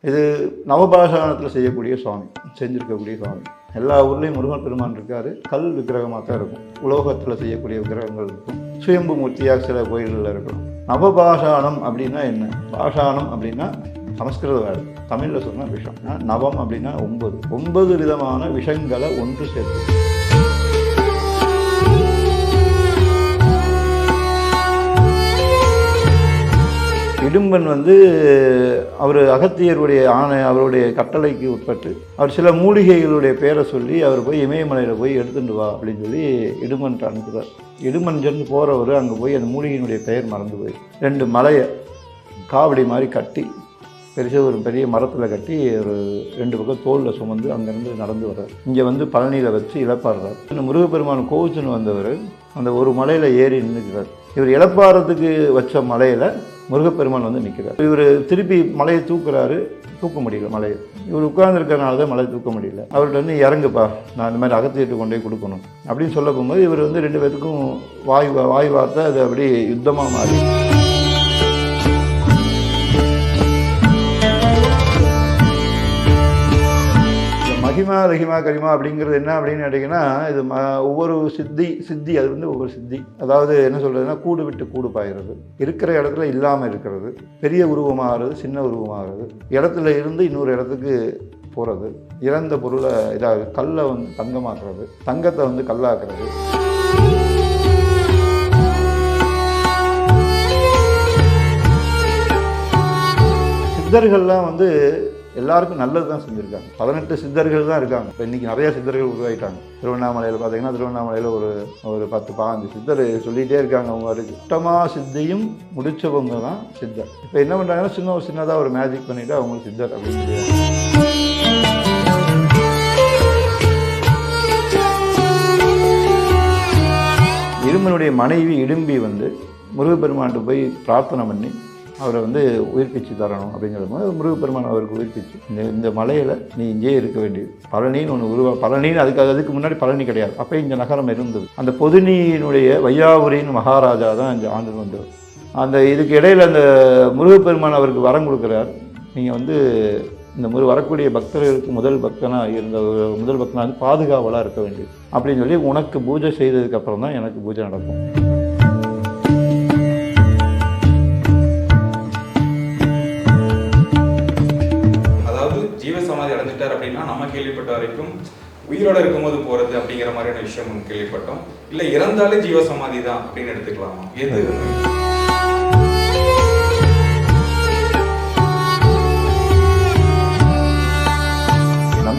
இது நவபாஷாணத்தில் செய்யக்கூடிய சுவாமி செஞ்சுருக்கக்கூடிய சுவாமி. எல்லா ஊர்லேயும் முருகன் பெருமான் இருக்கார். கல் விக்கிரகமாக தான் இருக்கும். உலோகத்தில் செய்யக்கூடிய விக்கிரகங்கள் இருக்கும். சுயம்பு மூர்த்தியாக சில கோயில்களில் இருக்கும். நவபாஷாணம் அப்படின்னா என்ன? பாஷாணம் அப்படின்னா சமஸ்கிருத வேலை தமிழில் சொன்னால் விஷம். நவம் அப்படின்னா ஒன்பது. ஒன்பது விதமான விஷங்களை ஒன்று சேர்த்து. இடும்பன் வந்து அவர் அகத்தியருடைய ஆணை அவருடைய கட்டளைக்கு உட்பட்டு அவர் சில மூலிகைகளுடைய பேரை சொல்லி அவர் போய் இமயமலையில் போய் எடுத்துட்டு வா அப்படின்னு சொல்லி இடுமன்ட்டு அனுப்புகிறார் இடுமன் போகிறவர் அங்கே போய் அந்த மூலிகையினுடைய பெயர் மறந்து போய் ரெண்டு மலையை காவடி மாதிரி கட்டி பெருசாக ஒரு பெரிய மரத்தில் கட்டி ஒரு ரெண்டு பக்கம் தோலில் சுமந்து அங்கேருந்து நடந்து வர்றார். இங்கே வந்து பழனியில் வச்சு இழப்பாடுறார் இந்த முருகப்பெருமான் கோவிச்சுன்னு வந்தவர் அந்த ஒரு மலையில் ஏறி நின்றுக்கிறார் இவர் இழப்பாடுறதுக்கு வச்ச மலையில் முருகப்பெருமான் வந்து நிற்கிறார் இவர் திருப்பி மலையை தூக்குறாரு தூக்க முடியல மலையை. இவர் உட்கார்ந்துருக்கறனால தான் மலையை தூக்க முடியல. அவர்கிட்ட வந்து இறங்குப்பா நான் இந்த மாதிரி அகத்திட்டு கொண்டு போய் கொடுக்கணும். அப்படின்னு சொல்ல போகும்போது இவர் வந்து ரெண்டு பேத்துக்கும் வாய் வா- வாய் வார்த்தை அது அப்படியே யுத்தமாக மாறி. ரஹிமா ரஹிமா கரிமா அப்படிங்கிறது என்ன அப்படின்னு கேட்டிங்கன்னா இது ம ஒவ்வொரு சித்தி சித்தி அது வந்து ஒவ்வொரு சித்தி. அதாவது என்ன சொல்கிறதுனா கூடு விட்டு கூடு பாயிறது. இருக்கிற இடத்துல இல்லாமல் இருக்கிறது. பெரிய உருவமாகிறது சின்ன உருவமாகிறது. இடத்துல இருந்து இன்னொரு இடத்துக்கு போகிறது இறந்த பொருளை இதாக கல்லை வந்து தங்கமாக்குறது. தங்கத்தை வந்து கல்லாக்குறது. சித்தர்கள்லாம் வந்து எல்லாருக்கும் நல்லது தான் செஞ்சுருக்காங்க. பதினெட்டு சித்தர்கள் தான் இருக்காங்க. இப்போ இன்றைக்கி நிறைய சித்தர்கள் உருவாகிட்டாங்க திருவண்ணாமலையில் பார்த்தீங்கன்னா திருவண்ணாமலையில் ஒரு ஒரு பத்து பாஞ்சு சித்தர் சொல்லிகிட்டே இருக்காங்க அவங்க சுத்தமாக சித்தியும் முடித்தவங்க தான் சித்தர். இப்போ என்ன பண்ணுறாங்கன்னா சின்ன ஒரு சின்னதாக ஒரு மேஜிக் பண்ணிவிட்டு அவங்க சித்தர் அப்படின்னு இருமனுடைய மனைவி இடும்பி வந்து முருகப்பெருமான்கிட்ட போய் பிரார்த்தனை பண்ணி அவரை வந்து உயிர்ப்பிச்சு தரணும் அப்படிங்கிற போது முருகப்பெருமான் அவருக்கு உயிர்ப்பிச்சு. இந்த இந்த மலையில் நீ இங்கேயே இருக்க வேண்டியது. பழனின்னு ஒன்று உருவா பழனின்னு அதுக்கு அதுக்கு முன்னாடி பழனி கிடையாது. அப்போ இந்த நகரம் இருந்தது. அந்த பொதுனியினுடைய வையாபுரியின் மகாராஜா தான் இந்த ஆண்டு வந்தவர். அந்த இதுக்கு இடையில் அந்த முருகப்பெருமான் அவருக்கு வரம் கொடுக்குறார். நீங்கள் வந்து இந்த முரு வரக்கூடிய பக்தர்களுக்கு முதல் பக்தனாக இருந்த முதல் பக்தனாக வந்து பாதுகாவலாக இருக்க வேண்டியது. அப்படின்னு சொல்லி உனக்கு பூஜை செய்ததுக்கப்புறம் தான் எனக்கு பூஜை நடக்கும். ஜீவசமாதி அப்படின்னா நம்ம கேள்விப்பட்ட வரைக்கும் உயிரோட இருக்கும்போது போறது அப்படிங்கிற மாதிரியான விஷயம் கேள்விப்பட்டோம். இல்ல இறந்தாலே ஜீவசமாதி தான் அப்படின்னு எடுத்துக்கலாமா? எது?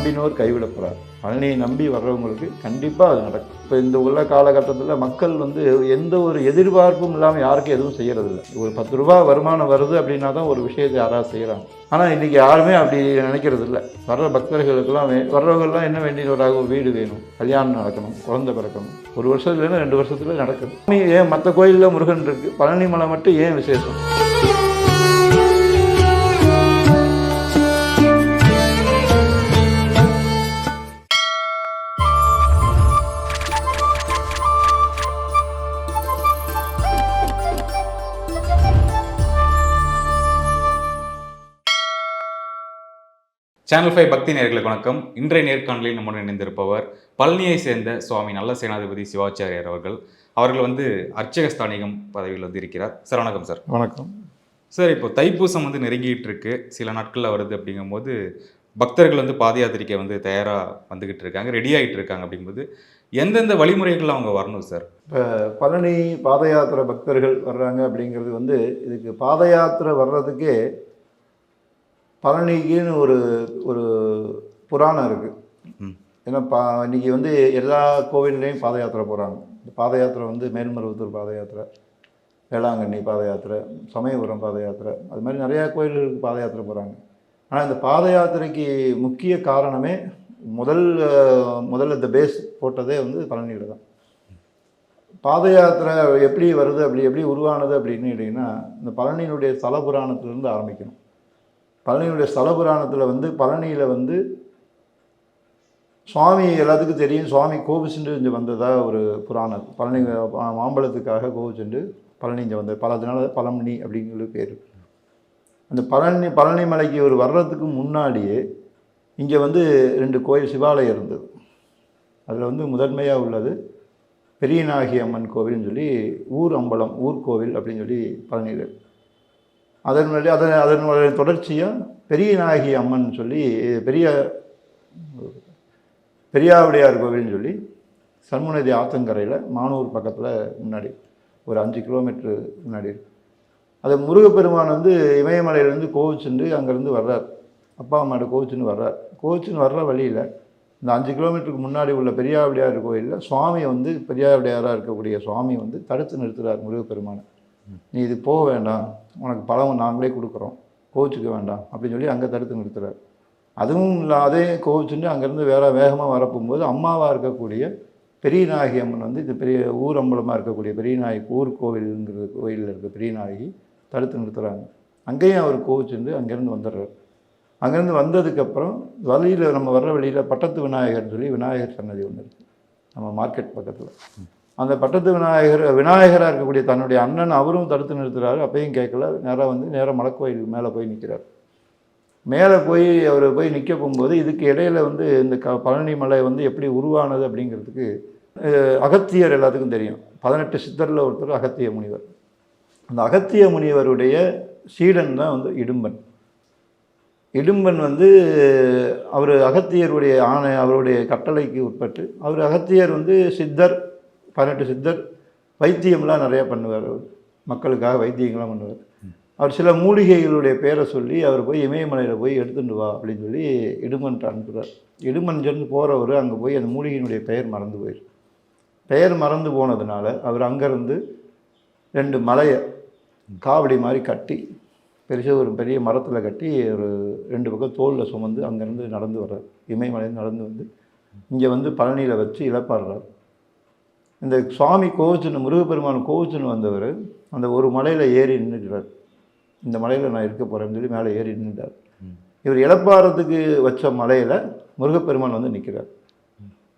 நம்பினோர் கைவிடப்படார் பழனியை நம்பி வர்றவங்களுக்கு கண்டிப்பாக அது நடக்கும். இப்போ இந்த உள்ள காலகட்டத்தில் மக்கள் வந்து எந்த ஒரு எதிர்பார்ப்பும் இல்லாமல் யாருக்கும் எதுவும் செய்யறதில்ல. ஒரு பத்து ரூபா வருமானம் வருது அப்படின்னா தான் ஒரு விஷயத்தை யாராவது செய்கிறாங்க ஆனால் இன்றைக்கி யாருமே அப்படி நினைக்கிறது இல்லை வர்ற பக்தர்களுக்கெல்லாம் வே வர்றவங்கெல்லாம் என்ன வேண்டியவராக வீடு வேணும் கல்யாணம் நடக்கணும் குழந்தை பிறக்கணும். ஒரு வருஷத்துலேருந்து ரெண்டு வருஷத்துல நடக்குது. ஏன் மற்ற கோயிலில் முருகன் இருக்குது பழனி மலை மட்டும் ஏன் விசேஷம்? சேனல் ஃபைவ் பக்தி நேர்களுக்கு வணக்கம். இன்றைய நேர்காணலில் நம்முடன் இணைந்திருப்பவர் பழனியை சேர்ந்த சுவாமி நல்ல சேனாதிபதி சிவாச்சாரியார் அவர்கள். அவர்கள் வந்து அர்ச்சக ஸ்தானிகம் பதவியில் வந்து இருக்கிறார். சார் வணக்கம் சார். வணக்கம். சார் இப்போ தைப்பூசம் வந்து நெருங்கிட்டு இருக்கு சில நாட்களில் வருது அப்படிங்கும்போது பக்தர்கள் வந்து பாத யாத்திரைக்கு வந்து தயாராக வந்துகிட்டு இருக்காங்க ரெடி ஆகிட்டு இருக்காங்க அப்படிங்கும்போது எந்தெந்த வழிமுறைகள் அவங்க வரணும் சார்? இப்போ பழனி பாத யாத்திரை பக்தர்கள் வர்றாங்க அப்படிங்கிறது வந்து இதுக்கு பாத யாத்திரை வர்றதுக்கே பழனிக்குன்னு ஒரு ஒரு புராணம் இருக்குது. ஏன்னா பா இன்னைக்கு வந்து எல்லா கோவில்லையும் பாத யாத்திரை போகிறாங்க இந்த பாத யாத்திரை வந்து மேல்மருவத்தூர் பாத யாத்திரை வேளாங்கண்ணி பாத யாத்திரை சமயபுரம் பாத யாத்திரை அது மாதிரி நிறையா கோயில்களுக்கு பாத யாத்திரை போகிறாங்க ஆனால் இந்த பாத யாத்திரைக்கு முக்கிய காரணமே முதல் முதல்ல இந்த பேஸ் போட்டதே வந்து பழனியில் தான். பாத யாத்திரை எப்படி வருது அப்படி எப்படி உருவானது அப்படின்னு கேட்டிங்கன்னா இந்த பழனியினுடைய ஸ்தல புராணத்திலிருந்து ஆரம்பிக்கணும். பழனியுடைய ஸ்தல புராணத்தில் வந்து பழனியில் வந்து சுவாமி எல்லாத்துக்கும் தெரியும். சுவாமி கோபிச்சுண்டு இங்கே வந்ததாக ஒரு புராணம். பழனி மாம்பழத்துக்காக கோபிச்சுண்டு பழனி இங்கே வந்தது பல அதனால பழமணி அப்படிங்கிற பேர். அந்த பழனி பழனி மலைக்கு ஒரு வர்றதுக்கு முன்னாடியே இங்கே வந்து ரெண்டு கோயில் சிவாலயம் இருந்தது. அதில் வந்து முதன்மையாக உள்ளது பெரியநாகி அம்மன் கோவில்னு சொல்லி ஊர் அம்பலம் ஊர் கோவில் அப்படின்னு சொல்லி பழனியில் அதன் முன்னாடி அதன் அதனுடைய தொடர்ச்சியாக பெரியநாயகி அம்மன் சொல்லி பெரிய பெரியாவுடையார் கோவில்னு சொல்லி சண்முநதி ஆத்தங்கரையில் மானூர் பக்கத்தில் முன்னாடி ஒரு அஞ்சு கிலோமீட்டர் முன்னாடி அது முருகப்பெருமான் வந்து இமயமலையிலேருந்து கோவிச்சுண்டு அங்கேருந்து வர்றார். அப்பா அம்மாட்ட கோவிச்சுன்னு வர்றார். கோவிச்சுன்னு வர்ற வழியில் இந்த அஞ்சு கிலோமீட்டருக்கு முன்னாடி உள்ள பெரியாவிடையார் கோயிலில் சுவாமி வந்து பெரியாவிடையாராக இருக்கக்கூடிய சுவாமி வந்து தடுத்து நிறுத்துகிறார் முருகப்பெருமானை. நீ இது போக வேண்டாம் உனக்கு பழம் நாங்களே கொடுக்குறோம் கோவிச்சுக்க வேண்டாம் அப்படின்னு சொல்லி அங்கே தடுத்து நிறுத்துறார். அதுவும் இல்லாதே அதே கோவிச்சுட்டு அங்கேருந்து வேற வேகமாக வரப்போகும்போது அம்மாவாக இருக்கக்கூடிய பெரியநாயகி அம்மன் வந்து இது பெரிய ஊர் அம்பலமாக இருக்கக்கூடிய பெரியநாயகி ஊர் கோவிலுங்கிற கோயிலில் இருக்க பெரியநாயகி தடுத்து நிறுத்துகிறாங்க அங்கேயும் அவர் கோவிச்சுட்டு அங்கேருந்து வந்துடுறாரு. அங்கேருந்து வந்ததுக்கப்புறம் வழியில் நம்ம வர்ற வழியில் பட்டத்து விநாயகர்னு சொல்லி விநாயகர் சன்னதி ஒன்று இருக்குது நம்ம மார்க்கெட் பக்கத்தில். அந்த பட்டத்து விநாயகர் விநாயகராக இருக்கக்கூடிய தன்னுடைய அண்ணன் அவரும் தடுத்து நிறுத்துறாரு. அப்பையும் கேட்கல. நேராக வந்து நேராக மலைக்கோயில் மேலே போய் நிற்கிறார் மேலே போய் அவர் போய் நிற்க போகும்போது இதுக்கு இடையில வந்து இந்த க பழனி மலை வந்து எப்படி உருவானது அப்படிங்கிறதுக்கு அகத்தியர் எல்லாத்துக்கும் தெரியும். பதினெட்டு சித்தரில் ஒருத்தர் அகத்திய முனிவர். அந்த அகத்திய முனிவருடைய சீடன் தான் வந்து இடும்பன். இடும்பன் வந்து அவர் அகத்தியருடைய ஆணை அவருடைய கட்டளைக்கு உட்பட்டு அவர் அகத்தியர் வந்து சித்தர். பதினெட்டு சித்தர் வைத்தியம்லாம் நிறையா பண்ணுவார் அவர். மக்களுக்காக வைத்தியங்கள்லாம் பண்ணுவார். அவர் சில மூலிகைகளுடைய பேரை சொல்லி அவர் போய் இமயமலையில் போய் எடுத்துட்டு வா அப்படின்னு சொல்லி இடுமன்ட்டு அனுப்புகிறார் இடுமன் போகிறவர் அங்கே போய் அந்த மூலிகையினுடைய பெயர் மறந்து போயிரு. பெயர் மறந்து போனதுனால அவர் அங்கேருந்து ரெண்டு மலையை காவடி மாதிரி கட்டி பெருசாக ஒரு பெரிய மரத்தில் கட்டி ஒரு ரெண்டு பக்கம் தோளில் சுமந்து அங்கேருந்து நடந்து வர்றார். இமயமலையில் நடந்து வந்து இங்கே வந்து பழனியில் வச்சு இழப்பாடுறார் இந்த சுவாமி கோவிச்சுன்னு முருகப்பெருமான் கோவிச்சுன்னு வந்தவர் அந்த ஒரு மலையில் ஏறி நின்றுக்கிறார் இந்த மலையில் நான் இருக்க போகிறேன்னு சொல்லி மேலே ஏறி நின்றுட்டார் இவர் இழப்பாறதுக்கு வச்ச மலையில் முருகப்பெருமான் வந்து நிற்கிறார்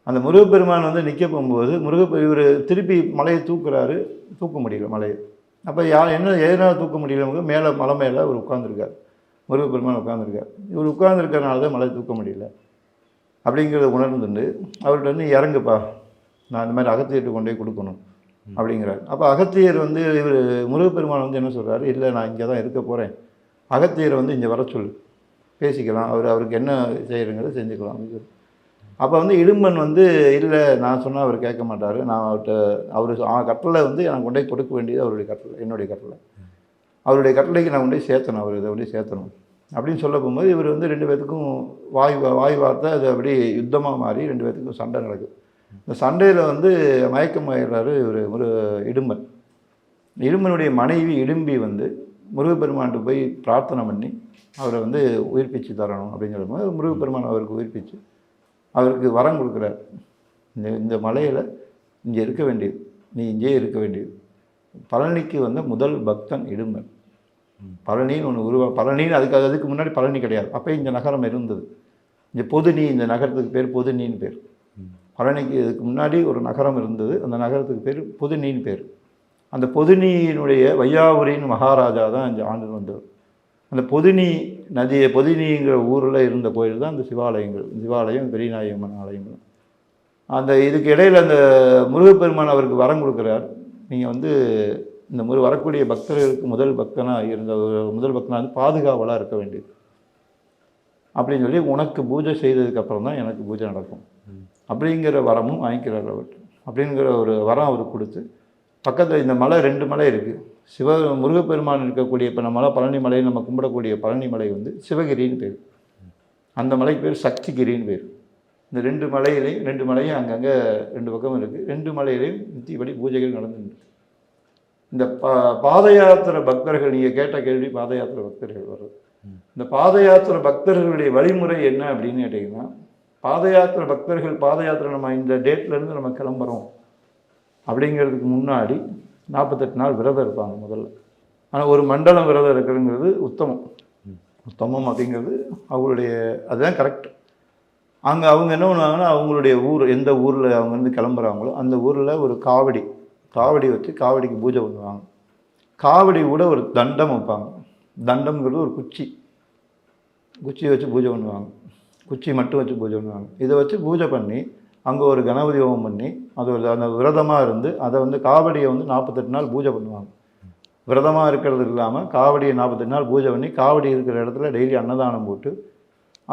அந்த முருகப்பெருமான் வந்து நிற்க போகும்போது முருகப்பெ இவர் திருப்பி மலையை தூக்குறாரு. தூக்க முடியல மலையை. அப்போ யா என்ன எதனால் தூக்க முடியல? மேலே மலை மேலே அவர் உட்காந்துருக்கார் முருகப்பெருமான் உட்காந்துருக்கார் இவர் உட்காந்துருக்கறனால தான் மலை தூக்க முடியல. அப்படிங்கிறத உணர்ந்துண்டு அவர்கிட்ட வந்து இறங்குப்பா. நான் இந்த மாதிரி அகத்தியர்கிட்ட கொண்டு போய் கொடுக்கணும் அப்படிங்கிறார். அப்போ அகத்தியர் வந்து இவர் முருகப்பெருமான் வந்து என்ன சொல்கிறாரு இல்லை நான் இங்கே தான் இருக்க போகிறேன் அகத்தியரை வந்து இங்கே வர சொல்லு. பேசிக்கலாம். அவர் அவருக்கு என்ன செய்கிறங்கிறத செஞ்சுக்கலாம். அப்படின்னு அப்போ வந்து இடும்பன் வந்து இல்லை நான் சொன்னால் அவர் கேட்க மாட்டார். நான் அவர்கிட்ட அவர் கட்டளை வந்து எனக்கு கொண்டு கொடுக்க வேண்டியது அவருடைய கட்டளை என்னுடைய கட்டளை. அவருடைய கட்டளைக்கு நான் கொண்டு சேர்த்தணும் அவர் இதை கொண்டு சேர்த்தணும். அப்படின்னு சொல்ல போகும்போது இவர் வந்து ரெண்டு பேத்துக்கும் வாய் வாய் வார்த்தை அது அப்படியே யுத்தமாக மாறி ரெண்டு பேத்துக்கும் சண்டை நடக்குது. இந்த சண்டையில் வந்து மயக்கமாயிடுறாரு இவர் ஒரு இடும்பன். இடும்பனுடைய மனைவி இடும்பி வந்து முருகப்பெருமான்ட்டு போய் பிரார்த்தனை பண்ணி அவரை வந்து உயிர்ப்பிச்சு தரணும் அப்படின்னு சொல்லும்போது முருகப்பெருமான் அவருக்கு உயிர்ப்பிச்சு அவருக்கு வரம் கொடுக்குறார். இந்த இந்த மலையில் இங்கே இருக்க வேண்டியது நீ இங்கேயே இருக்க வேண்டியது. பழனிக்கு வந்த முதல் பக்தன் இடும்பன். பழனின்னு ஒன்று உருவா பழனின்னு அதுக்கு அதுக்கு முன்னாடி பழனி கிடையாது. அப்போ இந்த நகரம் இருந்தது. இந்த பொதுநீ இந்த நகரத்துக்கு பேர் பொதுநீன்னு பேர். பழனிக்கு இதுக்கு முன்னாடி ஒரு நகரம் இருந்தது. அந்த நகரத்துக்கு பேர் பொதுநீன்னு பேர். அந்த பொதுநீயினுடைய வையாபுரின்னு மகாராஜா தான் அஞ்சு ஆண்டு வந்தவர். அந்த பொதுநீ நதியை பொதுநீங்கிற ஊரில் இருந்த கோயில் தான் அந்த சிவாலயங்கள். சிவாலயம் பெரியநாயகம்மன் ஆலயங்கள். அந்த இதுக்கு இடையில் அந்த முருகப்பெருமான் அவருக்கு வரம் கொடுக்குறார். நீங்கள் வந்து இந்த முரு வரக்கூடிய பக்தர்களுக்கு முதல் பக்தனாக இருந்த ஒரு முதல் பக்தனாக வந்து பாதுகாவலாக இருக்க வேண்டியது. அப்படின்னு சொல்லி உனக்கு பூஜை செய்ததுக்கப்புறம் தான் எனக்கு பூஜை நடக்கும். அப்படிங்கிற வரமும் வாங்கிக்கிறார் அவர். அப்படிங்கிற ஒரு வரம் அவர் கொடுத்து பக்கத்தில் இந்த மலை ரெண்டு மலை இருக்குது சிவ முருகப்பெருமான் இருக்கக்கூடிய இப்போ நம்ம மலை பழனி மலையை நம்ம கும்பிடக்கூடிய பழனி மலை வந்து சிவகிரின்னு பேர். அந்த மலைக்கு பேர் சக்திகிரின்னு பேர். இந்த ரெண்டு மலையிலையும் ரெண்டு மலையும் அங்கங்கே ரெண்டு பக்கம் இருக்குது ரெண்டு மலையிலையும் நித்தியபடி பூஜைகள் நடந்துருக்கு இந்த பா பாத யாத்திரை பக்தர்கள் நீங்கள் கேட்ட கேள்வி பாத யாத்திரை பக்தர்கள் வர்றது. இந்த பாத யாத்திரை பக்தர்களுடைய வழிமுறை என்ன அப்படின்னு கேட்டிங்கன்னா பாத யாத்திரை பக்தர்கள் பாத யாத்திரை நம்ம இந்த டேட்லேருந்து நம்ம கிளம்புறோம். அப்படிங்கிறதுக்கு முன்னாடி நாற்பத்தெட்டு நாள் விரதம் இருப்பாங்க முதல்ல. ஆனால் ஒரு மண்டலம் விரதம் இருக்கிறதுங்கிறது உத்தமம். உத்தமம் அப்படிங்கிறது அவங்களுடைய அதுதான் கரெக்ட் அங்கே அவங்க என்ன பண்ணுவாங்கன்னா அவங்களுடைய ஊர் எந்த ஊரில் அவங்க வந்து கிளம்புறாங்களோ அந்த ஊரில் ஒரு காவடி காவடி வச்சு காவடிக்கு பூஜை பண்ணுவாங்க. காவடி கூட ஒரு தண்டம் வைப்பாங்க. தண்டம்ங்கிறது ஒரு குச்சி. குச்சி வச்சு பூஜை பண்ணுவாங்க. குச்சி மட்டும் வச்சு பூஜை பண்ணுவாங்க. இதை வச்சு பூஜை பண்ணி அங்கே ஒரு கணபதி ஹோமம் பண்ணி அது ஒரு அந்த விரதமாக இருந்து அதை வந்து காவடியை வந்து நாற்பத்தெட்டு நாள் பூஜை பண்ணுவாங்க. விரதமாக இருக்கிறது இல்லாமல் காவடியை நாற்பத்தெட்டு நாள் பூஜை பண்ணி காவடி இருக்கிற இடத்துல டெய்லி அன்னதானம் போட்டு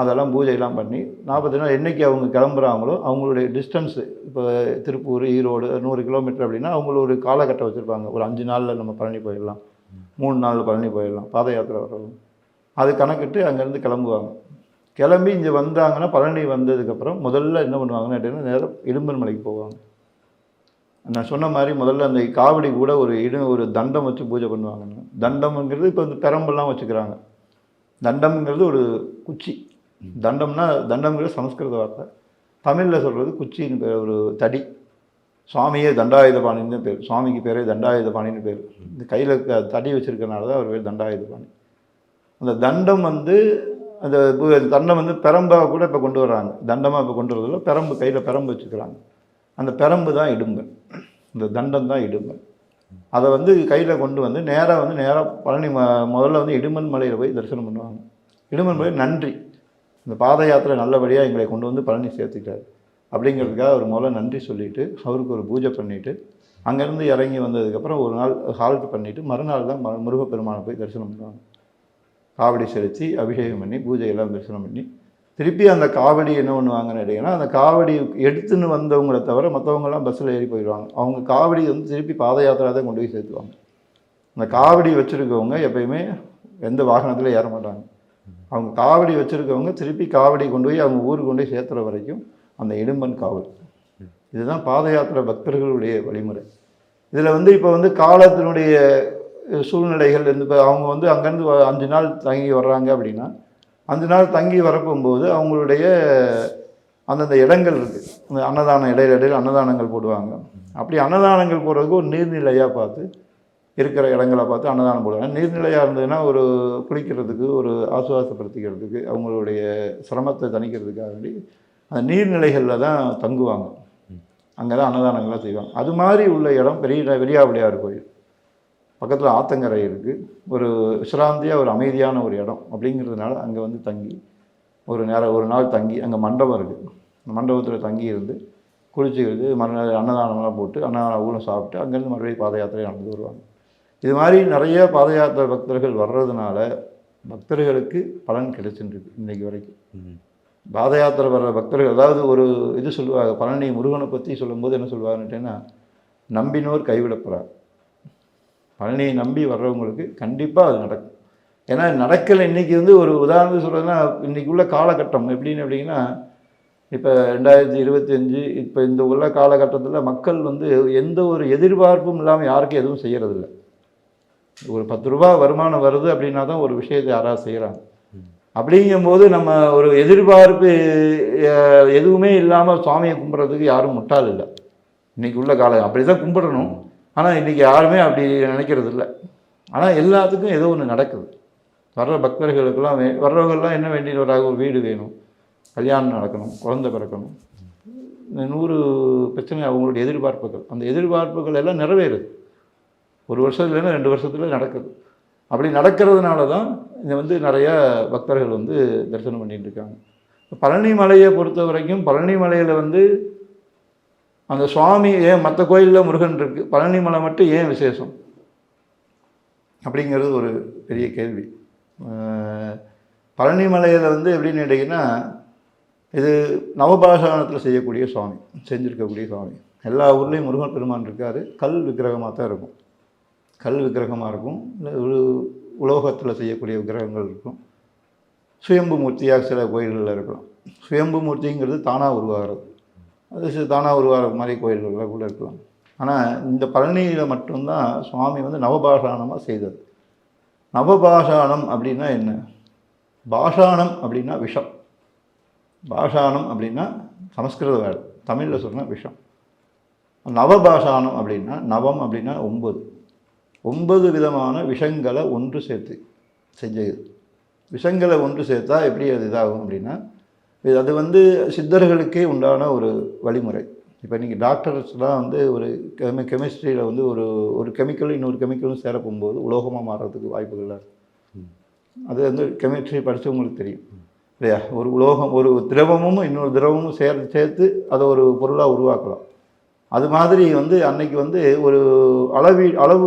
அதெல்லாம் பூஜையெல்லாம் பண்ணி நாற்பத்தெட்டு நாள் என்றைக்கு அவங்க கிளம்புறாங்களோ அவங்களுடைய டிஸ்டன்ஸு இப்போ திருப்பூர் ஈரோடு நூறு கிலோமீட்டர் அப்படின்னா அவங்கள ஒரு காலகட்டம் வச்சுருப்பாங்க. ஒரு அஞ்சு நாளில் நம்ம பழனி போயிடலாம். மூணு நாளில் பழனி போயிடலாம். பாத யாத்திரை வரவும். அது கணக்கிட்டு அங்கேருந்து கிளம்புவாங்க. கிளம்பி இங்கே வந்தாங்கன்னா பழனி வந்ததுக்கப்புறம் முதல்ல என்ன பண்ணுவாங்கன்னு கேட்டிங்கன்னா நேரம் இடும்பன் மலைக்கு போவாங்க. நான் சொன்ன மாதிரி முதல்ல அந்த காவடி கூட ஒரு இடு ஒரு தண்டம் வச்சு பூஜை பண்ணுவாங்கன்னு. தண்டம்ங்கிறது இப்போ இந்த பெரம்பெல்லாம் வச்சுக்கிறாங்க. தண்டம்ங்கிறது ஒரு குச்சி. தண்டம்னா தண்டம்ங்கிறது சமஸ்கிருத வார்த்தை. தமிழில் சொல்கிறது குச்சின்னு பேர் ஒரு தடி. சுவாமியே தண்டாயுதபாணின்னு பேர். சுவாமிக்கு பேரே தண்டாயுதபாணின்னு பேர். இந்த கையில் தடி வச்சுருக்கனால தான் அவர் பேர் தண்டாயுதபாணி. அந்த தண்டம் வந்து அந்த தண்டை தண்டம் வந்து பெரம்பாக கூட இப்போ கொண்டு வர்றாங்க. தண்டமாக இப்போ கொண்டு வரதில்ல பெரம்பு கையில் பெரம்பு வச்சுக்கிறாங்க. அந்த பெரம்பு தான் இடும்பன் இந்த தண்டம் தான் இடும்பன் அதை வந்து கையில் கொண்டு வந்து நேராக வந்து நேராக பழனி ம முதல்ல வந்து இடுமன் மலையில் போய் தரிசனம் பண்ணுவாங்க. இடுமன் மலை நன்றி. இந்த பாத யாத்திரை நல்லபடியாக எங்களை கொண்டு வந்து பழனி சேர்த்துக்கிட்டாரு. அப்படிங்கிறதுக்காக அவர் முதல்ல நன்றி சொல்லிவிட்டு அவருக்கு ஒரு பூஜை பண்ணிவிட்டு அங்கேருந்து இறங்கி வந்ததுக்கப்புறம் ஒரு நாள் ஹால்ட் பண்ணிவிட்டு மறுநாள் தான் ம- முருகப்பெருமானை போய் தரிசனம் பண்ணுவாங்க. காவடி செலுத்தி அபிஷேகம் பண்ணி பூஜையெல்லாம் தரிசனம் பண்ணி திருப்பி அந்த காவடி என்ன பண்ணுவாங்கன்னு கேட்டிங்கன்னா அந்த காவடி எடுத்துன்னு வந்தவங்களை தவிர மற்றவங்கெல்லாம் பஸ்ஸில் ஏறி போயிடுவாங்க. அவங்க காவடி வந்து திருப்பி பாத யாத்திரா தான் கொண்டு போய் சேர்த்துவாங்க. அந்த காவடி வச்சுருக்கவங்க எப்பயுமே எந்த வாகனத்தில் ஏற மாட்டாங்க. அவங்க காவடி வச்சுருக்கவங்க திருப்பி காவடி கொண்டு போய் அவங்க ஊருக்கு கொண்டு போய் சேர்த்துற வரைக்கும் அந்த இடும்பன் காவல். இதுதான் பாத யாத்திரை பக்தர்களுடைய வழிமுறை. இதில் வந்து இப்போ வந்து காலத்தினுடைய சூழ்நிலைகள் இருந்து இப்போ அவங்க வந்து அங்கேருந்து வ- அஞ்சு நாள் தங்கி வர்றாங்க அப்படின்னா அஞ்சு நாள் தங்கி வரப்போகும்போது அவங்களுடைய அந்தந்த இடங்கள் இருக்குது அந்த அன்னதானம் இடையில இடையில் அன்னதானங்கள் போடுவாங்க. அப்படி அன்னதானங்கள் போடுறதுக்கு ஒரு நீர்நிலையாக பார்த்து இருக்கிற இடங்களை பார்த்து அன்னதானம் போடுவாங்க. நீர்நிலையாக இருந்ததுன்னா ஒரு குளிக்கிறதுக்கு ஒரு ஆசுவாசப்படுத்திக்கிறதுக்கு அவங்களுடைய சிரமத்தை தணிக்கிறதுக்காக வேண்டி அந்த நீர்நிலைகளில் தான் தங்குவாங்க. அங்கே தான் அன்னதானங்கள்லாம் செய்வாங்க. அது மாதிரி உள்ள இடம் பெரிய பெரியாவுடையார் கோயில். பக்கத்தில் ஆத்தங்கரை இருக்குது ஒரு விசிராந்தியாக ஒரு அமைதியான ஒரு இடம் அப்படிங்கிறதுனால அங்கே வந்து தங்கி ஒரு நேரம் ஒரு நாள் தங்கி அங்கே மண்டபம் இருக்குது மண்டபத்தில் தங்கி இருந்து குளிச்சுக்கிறது மறுநாள் அன்னதானம்லாம் போட்டு அன்னதானம் ஊழம் சாப்பிட்டு அங்கேருந்து மறுபடியும் பாத யாத்திரை நடந்து வருவாங்க. இது மாதிரி நிறைய பாத யாத்திரை பக்தர்கள் வர்றதுனால பக்தர்களுக்கு பலன் கிடைச்சிருக்கு இன்னைக்கு வரைக்கும். பாத யாத்திரை வர்ற பக்தர்கள் அதாவது ஒரு இது சொல்லுவாங்க பழனி முருகனை பற்றி சொல்லும்போது என்ன சொல்லுவாங்கன்னுட்டேன்னா நம்பினோர் கைவிடப்படார். பழனியை நம்பி வர்றவங்களுக்கு கண்டிப்பாக அது நடக்கும். ஏன்னா நடக்கலை இன்றைக்கி வந்து ஒரு உதாரணத்துக்கு சொல்கிறதுனா இன்றைக்கி உள்ள காலகட்டம் எப்படின்னு அப்படின்னா இப்போ ரெண்டாயிரத்தி இருபத்தஞ்சு இப்போ இந்த உள்ள காலகட்டத்தில் மக்கள் வந்து எந்த ஒரு எதிர்பார்ப்பும் இல்லாமல் யாருக்கும் எதுவும் செய்கிறதில்ல ஒரு பத்து ரூபா வருமானம் வருது அப்படின்னா தான் ஒரு விஷயத்தை யாராவது செய்கிறாங்க அப்படிங்கும்போது நம்ம ஒரு எதிர்பார்ப்பு எதுவுமே இல்லாமல் சுவாமியை கும்பிட்றதுக்கு யாரும் முட்டாள் இல்லை. இன்றைக்கி உள்ள காலம் அப்படி தான் கும்பிடணும். ஆனால் இன்றைக்கி யாருமே அப்படி நினைக்கிறது இல்லை ஆனால் எல்லாத்துக்கும் ஏதோ ஒன்று நடக்குது. வர்ற பக்தர்களுக்கெல்லாம் வே வர்றவங்கெல்லாம் என்ன வேண்டியவராக ஒரு வீடு வேணும். கல்யாணம் நடக்கணும் குழந்தை பிறக்கணும். நூறு பிரச்சனை அவங்களுடைய எதிர்பார்ப்புகள். அந்த எதிர்பார்ப்புகள் எல்லாம் நிறைவேறுது. ஒரு வருஷத்துலேருந்து ரெண்டு வருஷத்துல நடக்குது. அப்படி நடக்கிறதுனால தான் இங்கே வந்து நிறையா பக்தர்கள் வந்து தரிசனம் பண்ணிகிட்டு இருக்காங்க. பழனி மலையை பொறுத்த வரைக்கும் பழனி மலையில் வந்து அந்த சுவாமி ஏன் மற்ற கோயிலில் முருகன் இருக்கு? பழனி மலை மட்டும் ஏன் விசேஷம்? அப்படிங்கிறது ஒரு பெரிய கேள்வி. பழனி மலையில் வந்து எப்படின்னு கேட்டிங்கன்னா இது நவபாஷானத்தில் செய்யக்கூடிய சுவாமி செஞ்சுருக்கக்கூடிய சுவாமி. எல்லா ஊர்லேயும் முருகன் பெருமான் இருக்கார். கல் விக்கிரகமாக தான் இருக்கும். கல் விக்கிரகமாக இருக்கும். இல்லை உலோகத்தில் செய்யக்கூடிய விக்கிரகங்கள் இருக்கும். சுயம்பு மூர்த்தியாக சில கோயில்களில் இருக்கலாம். சுயம்பு மூர்த்திங்கிறது தானாக உருவாகிறது. அது தானாக உருவாகிற மாதிரி கோயில்களில் கூட இருக்கலாம். ஆனால் இந்த பழனியில் மட்டும்தான் சுவாமி வந்து நவபாஷாணமாக செய்தது. நவபாஷாணம் அப்படின்னா என்ன? பாஷாணம் அப்படின்னா விஷம். பாஷாணம் அப்படின்னா சமஸ்கிருத வேலை தமிழில் சொன்னால் விஷம். நவபாஷாணம் அப்படின்னா நவம் அப்படின்னா ஒன்பது. ஒன்பது விதமான விஷங்களை ஒன்று சேர்த்து செஞ்சது. விஷங்களை ஒன்று சேர்த்தா எப்படி அது இதாகும் அப்படின்னா இது அது வந்து சித்தர்களுக்கே உண்டான ஒரு வழிமுறை. இப்போ நீங்கள் டாக்டர்ஸ்லாம் வந்து ஒரு கெமி கெமிஸ்ட்ரியில் வந்து ஒரு ஒரு கெமிக்கல் இன்னொரு கெமிக்கலும் சேர போகும்போது உலோகமாக மாறுறதுக்கு வாய்ப்புகள் அது வந்து கெமிஸ்ட்ரி படித்தவங்களுக்கு தெரியும். இல்லையா? ஒரு உலோகம் ஒரு திரவமும் இன்னொரு திரவமும் சேர்த்து சேர்த்து அதை ஒரு பொருளாக உருவாக்கலாம். அது மாதிரி வந்து அன்னைக்கு வந்து ஒரு அளவி அளவு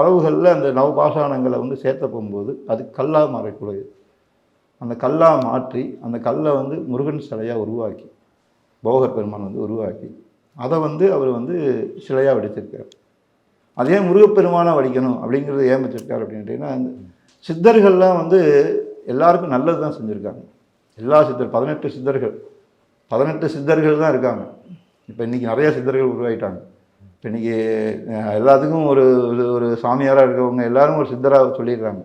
அளவுகளில் அந்த நவபாஷாணங்களை வந்து சேர்த்த போகும்போது அது கல்லாக மாறக்கூடியது அந்த கல்லாக மாற்றி அந்த கல்லை வந்து முருகன் சிலையாக உருவாக்கி போகர் பெருமான் வந்து உருவாக்கி அதை வந்து அவர் வந்து சிலையாக வடிச்சிருக்கார். அதே முருகப்பெருமானை வடிக்கணும் அப்படிங்கிறது ஏன் வச்சிருக்காரு அப்படின்ட்டீங்கன்னா சித்தர்கள்லாம் வந்து எல்லாருக்கும் நல்லது தான் செஞ்சுருக்காங்க. எல்லா சித்தர் பதினெட்டு சித்தர்கள். பதினெட்டு சித்தர்கள் தான் இருக்காங்க. இப்போ இன்றைக்கி நிறைய சித்தர்கள் உருவாகிட்டாங்க இப்போ இன்றைக்கி எல்லாத்துக்கும் ஒரு ஒரு- ஒரு சாமியாராக இருக்கவங்க எல்லாரும் ஒரு சித்தராக சொல்லிடுறாங்க.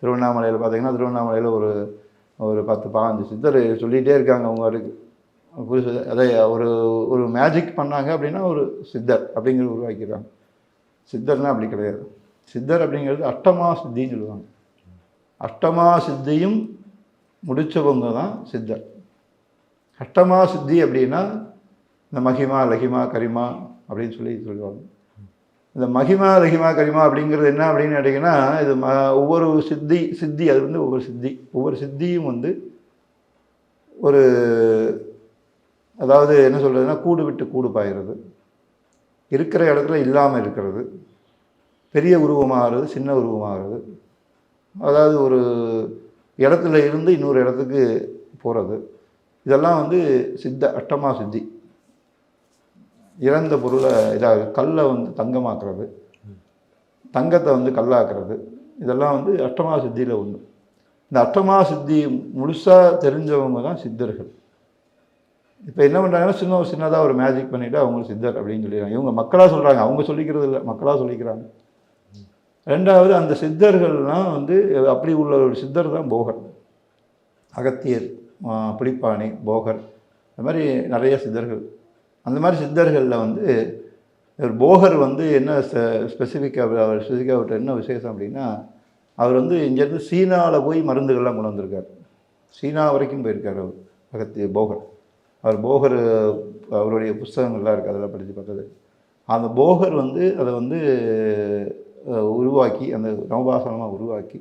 திருவண்ணாமலையில் பார்த்தீங்கன்னா திருவண்ணாமலையில் ஒரு ஒரு பத்து பாஞ்சு சித்தர் சொல்லிகிட்டே இருக்காங்க அவங்க அடுக்கு. புதுசு அதை ஒரு ஒரு மேஜிக் பண்ணாங்க அப்படின்னா ஒரு சித்தர் அப்படிங்கிறது உருவாக்கிடுறாங்க. சித்தர்னா அப்படி கிடையாது. சித்தர் அப்படிங்கிறது அஷ்டமா சித்தின்னு சொல்லுவாங்க. அஷ்டமா சித்தியும் முடிச்சவங்க தான் சித்தர். அஷ்டமா சித்தி அப்படின்னா இந்த மகிமா லகிமா கரிமா அப்படின்னு சொல்லி சொல்லுவாங்க. இந்த மகிமா ரஹிமா கரிமா அப்படிங்கிறது என்ன அப்படின்னு கேட்டிங்கன்னா இது ம ஒவ்வொரு சித்தி சித்தி அது வந்து ஒவ்வொரு சித்தி. ஒவ்வொரு சித்தியும் வந்து ஒரு அதாவது என்ன சொல்கிறதுனா கூடு விட்டு கூடு பாயிறது. இருக்கிற இடத்துல இல்லாமல் இருக்கிறது. பெரிய உருவமாகிறது சின்ன உருவமாகிறது அதாவது ஒரு இடத்துல இருந்து இன்னொரு இடத்துக்கு போகிறது இதெல்லாம் வந்து சித்த அட்டமா சித்தி. இறந்த பொருளை இதாக கல்லை வந்து தங்கமாக்குறது தங்கத்தை வந்து கல்லாக்குறது இதெல்லாம் வந்து அஷ்டமா சித்தியில் ஒன்று இந்த அஷ்டமா சித்தி முழுசாக தெரிஞ்சவங்க தான் சித்தர்கள். இப்போ என்ன பண்ணுறாங்கன்னா சின்ன சின்னதாக ஒரு மேஜிக் பண்ணிவிட்டு அவங்க சித்தர் அப்படின்னு சொல்லிடுறாங்க. இவங்க மக்களாக சொல்கிறாங்க அவங்க சொல்லிக்கிறது இல்லை. மக்களாக சொல்லிக்கிறாங்க. ரெண்டாவது அந்த சித்தர்கள்லாம் வந்து அப்படி உள்ள ஒரு சித்தர் தான் போகர். அகத்தியர் ஆ, போகர். இந்த மாதிரி நிறைய சித்தர்கள். அந்த மாதிரி சித்தர்களில் வந்து இவர் போகர் வந்து என்ன ஸ்பெசிஃபிக்காக அவர் ஸ்பெசிஃபிக்காக அவர்கிட்ட என்ன விசேஷம் அப்படின்னா அவர் வந்து இங்கேருந்து சீனாவில் போய் மருந்துகள்லாம் கொண்டு வந்திருக்கார். சீனா வரைக்கும் போயிருக்கார் அவர் பகத்து போகர். அவர் போகர் அவருடைய புஸ்தகங்கள்லாம் இருக்குது அதெல்லாம் படித்து பார்த்தது. அந்த போகர் வந்து அதை வந்து உருவாக்கி அந்த நவபாசனமாக உருவாக்கி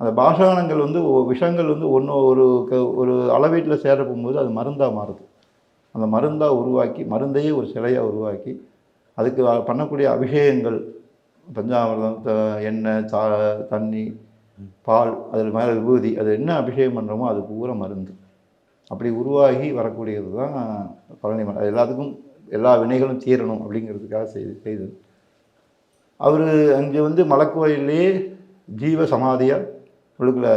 அந்த பாஷாணங்கள் வந்து விஷங்கள் வந்து ஒன்று ஒரு க ஒரு அளவீட்டில் சேர போகும்போது அது மருந்தாக மாறுது. அந்த மருந்தாக உருவாக்கி மருந்தையே ஒரு சிலையாக உருவாக்கி அதுக்கு பண்ணக்கூடிய அபிஷேகங்கள் பஞ்சாமிர்தம் த- எண்ணெய் சா தண்ணி பால் அதில் மேலே விபூதி அது என்ன அபிஷேகம் பண்ணுறோமோ அது பூரா மருந்து. அப்படி உருவாகி வரக்கூடியது தான் பழனி அது எல்லாத்துக்கும் எல்லா வினைகளும் தீரணும் அப்படிங்கிறதுக்காக செய்து செய்தது. அவர் அங்கே வந்து மலக்கோயிலே ஜீவ சமாதியாக உள்ளுக்குள்ள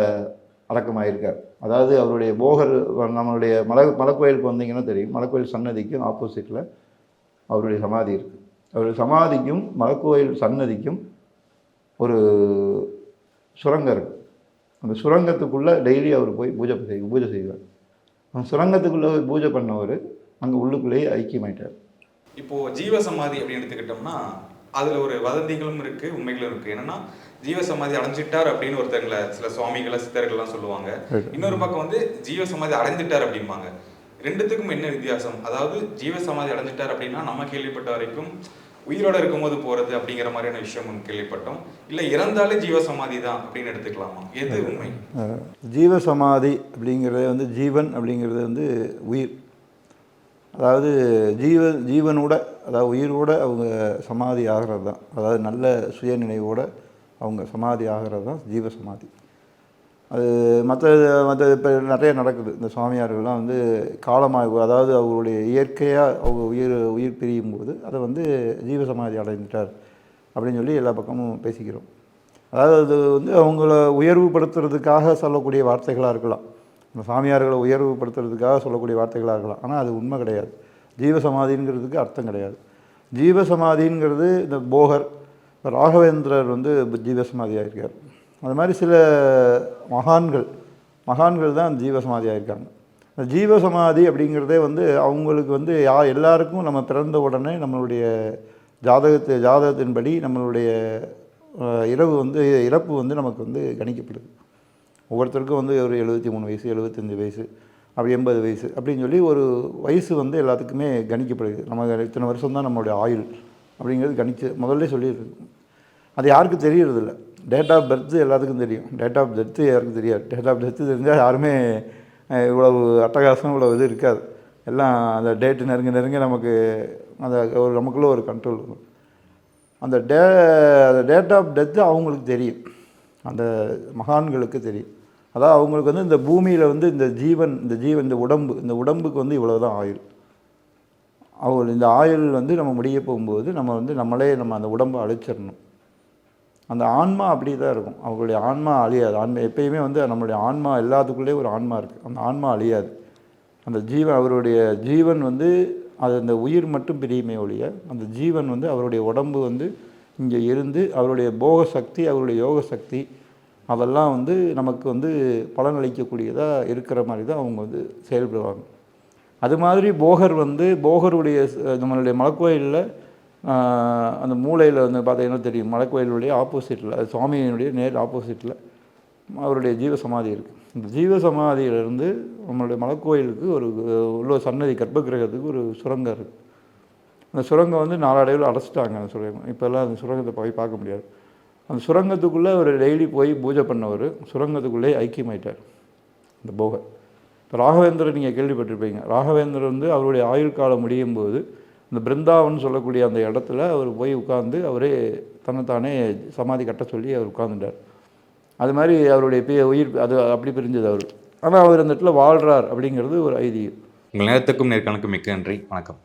அடக்கமாயிருக்கார். அதாவது அவருடைய போகர் நம்மளுடைய மலை மலைக்கோயிலுக்கு வந்தீங்கன்னா தெரியும்? மலைக்கோயில் சன்னதிக்கும் ஆப்போசிட்டில் அவருடைய சமாதி இருக்குது அவருடைய சமாதிக்கும் மலைக்கோயில் சன்னதிக்கும் ஒரு சுரங்கம் இருக்குது அந்த சுரங்கத்துக்குள்ளே டெய்லி அவர் போய் பூஜை செய் பூஜை செய்வார். அந்த சுரங்கத்துக்குள்ளே போய் பூஜை பண்ணவர் அங்கே உள்ளுக்குள்ளேயே ஐக்கியமாயிட்டார். ஜீவ ஜீவசமாதி அப்படின்னு எடுத்துக்கிட்டோம்னா அதுல ஒரு வதந்திகளும் இருக்கு உண்மைகளும் இருக்கு. என்னன்னா ஜீவசமாதி அடைஞ்சிட்டார் அப்படின்னு ஒருத்தங்களை சில சுவாமிகளை சித்தர்கள்லாம் சொல்லுவாங்க. இன்னொரு பக்கம் வந்து ஜீவசமாதி அடைஞ்சிட்டார் அப்படிம்பாங்க. ரெண்டுத்துக்கும் என்ன வித்தியாசம்? அதாவது ஜீவசமாதி அடைஞ்சிட்டார் அப்படின்னா நம்ம கேள்விப்பட்ட வரைக்கும் உயிரோட இருக்கும்போது போறது அப்படிங்கிற மாதிரியான விஷயம் கேள்விப்பட்டோம். இல்ல இறந்தாலே ஜீவசமாதி தான் அப்படின்னு எடுத்துக்கலாமா? எது உண்மை? ஜீவசமாதி அப்படிங்கிறது வந்து ஜீவன் அப்படிங்கிறது வந்து உயிர். அதாவது ஜீவ ஜீவனோட அதாவது உயிரோட அவங்க சமாதி ஆகிறது தான். அதாவது நல்ல சுயநினைவோடு அவங்க சமாதி ஆகிறது தான் ஜீவ சமாதி. அது மற்ற மற்ற இப்போ நிறைய நடக்குது. இந்த சுவாமியார்கள்லாம் வந்து காலமாக அதாவது அவங்களுடைய இயற்கையாக அவங்க உயிர் உயிர் பிரியும் போது அதை வந்து ஜீவசமாதி அடைந்துட்டார் அப்படின்னு சொல்லி எல்லா பக்கமும் பேசிக்கிறோம். அதாவது அது வந்து அவங்கள உயர்வுபடுத்துறதுக்காக சொல்லக்கூடிய வார்த்தைகளாக இருக்கலாம். இந்த சாமியார்களை உயர்வுபடுத்துறதுக்காக சொல்லக்கூடிய வார்த்தைகளாக இருக்கலாம். ஆனால் அது உண்மை கிடையாது. ஜீவசமாதிங்கிறதுக்கு அர்த்தம் கிடையாது. ஜீவசமாதிங்கிறது இந்த போகர் ராகவேந்திரர் வந்து ஜீவசமாதியாக இருக்கார் அது மாதிரி சில மகான்கள் மகான்கள் தான் ஜீவசமாதி இருக்காங்க இந்த ஜீவசமாதி அப்படிங்கிறதே வந்து அவங்களுக்கு வந்து யா எல்லாருக்கும் நம்ம பிறந்த உடனே நம்மளுடைய ஜாதகத்து ஜாதகத்தின்படி நம்மளுடைய இரவு வந்து இறப்பு வந்து நமக்கு வந்து கணிக்கப்படுது. ஒவ்வொருத்தருக்கும் வந்து ஒரு எழுபத்தி மூணு வயசு எழுபத்தஞ்சு வயசு. அப்படி எண்பது வயசு அப்படின்னு சொல்லி ஒரு வயசு வந்து எல்லாத்துக்குமே கணிக்கப்படுது. நம்ம இத்தனை வருஷம் தான் நம்மளுடைய ஆயுள் அப்படிங்கிறது கணிச்சு முதல்ல சொல்லியிருக்கு அது யாருக்கும் தெரியறதில்ல. டேட் ஆஃப் பர்த்து எல்லாத்துக்கும் தெரியும். டேட் ஆஃப் டெத்து யாருக்கும் தெரியாது. டேட் ஆஃப் டெத்து தெரிஞ்சால் யாருமே இவ்வளவு அட்டகாசம் இவ்வளவு இது இருக்காது. எல்லாம் அந்த டேட்டு நெருங்க நெருங்க நமக்கு அந்த ஒரு நமக்குள்ளே ஒரு கண்ட்ரோல் இருக்கும். அந்த டே அந்த டேட் ஆஃப் டெத்து அவங்களுக்கு தெரியும். அந்த மகான்களுக்கு தெரியும். அதாவது அவங்களுக்கு வந்து இந்த பூமியில் வந்து இந்த ஜீவன் இந்த ஜீவன் இந்த உடம்பு இந்த உடம்புக்கு வந்து இவ்வளோ தான் ஆயுள். அவங்க இந்த ஆயுள் வந்து நம்ம முடிய போகும்போது நம்ம வந்து நம்மளே நம்ம அந்த உடம்பை அழிச்சிடணும். அந்த ஆன்மா அப்படி தான் இருக்கும். அவங்களுடைய ஆன்மா அழியாது. ஆன்மா எப்பயுமே வந்து நம்மளுடைய ஆன்மா எல்லாத்துக்குள்ளேயே ஒரு ஆன்மா இருக்குது அந்த ஆன்மா அழியாது. அந்த ஜீவன் அவருடைய ஜீவன் வந்து அது அந்த உயிர் மட்டும் பிரியுமே ஒழிய அந்த ஜீவன் வந்து அவருடைய உடம்பு வந்து இங்கே இருந்து அவருடைய போக சக்தி அவருடைய யோக சக்தி அதெல்லாம் வந்து நமக்கு வந்து பலனளிக்கக்கூடியதாக இருக்கிற மாதிரி தான் அவங்க வந்து செயல்படுவாங்க. அது மாதிரி போகர் வந்து போகருடைய நம்மளுடைய மலைக்கோயிலில் அந்த மூலையில் வந்து பார்த்தீங்கன்னா தெரியும். மலைக்கோயிலுடைய ஆப்போசிட்டில் சுவாமியினுடைய நேர் ஆப்போசிட்டில் அவருடைய ஜீவ சமாதி இருக்குது இந்த ஜீவசமாதியிலிருந்து நம்மளுடைய மலைக்கோயிலுக்கு ஒரு உள்ள சன்னதி கர்ப்பகிரகத்துக்கு ஒரு சுரங்கம் இருக்குது அந்த சுரங்கம் வந்து நாளடைவில் அடைச்சிட்டாங்க அந்த சுரங்கம். இப்போல்லாம் அந்த சுரங்கத்தை போய் பார்க்க முடியாது. அந்த சுரங்கத்துக்குள்ளே அவர் டெய்லி போய் பூஜை பண்ணவர். சுரங்கத்துக்குள்ளே ஐக்கியமாயிட்டார். இந்த போகர். இப்போ ராகவேந்திரர் நீங்கள் கேள்விப்பட்டிருப்பீங்க. ராகவேந்திரர் வந்து அவருடைய ஆயுள் காலம் முடியும் போது இந்த பிருந்தாவன் சொல்லக்கூடிய அந்த இடத்துல அவர் போய் உட்கார்ந்து அவரே தன்னைத்தானே சமாதி கட்ட சொல்லி அவர் உட்கார்ந்துட்டார். அது மாதிரி அவருடைய பே உயிர் அது அப்படி பிரிஞ்சது அவர். ஆனால் அவர் அந்த இடத்துல வாழ்கிறார் அப்படிங்கிறது ஒரு ஐதீகம். உங்கள் நேரத்துக்கும் நேர்காணலுக்கும் மிக்க நன்றி. வணக்கம்.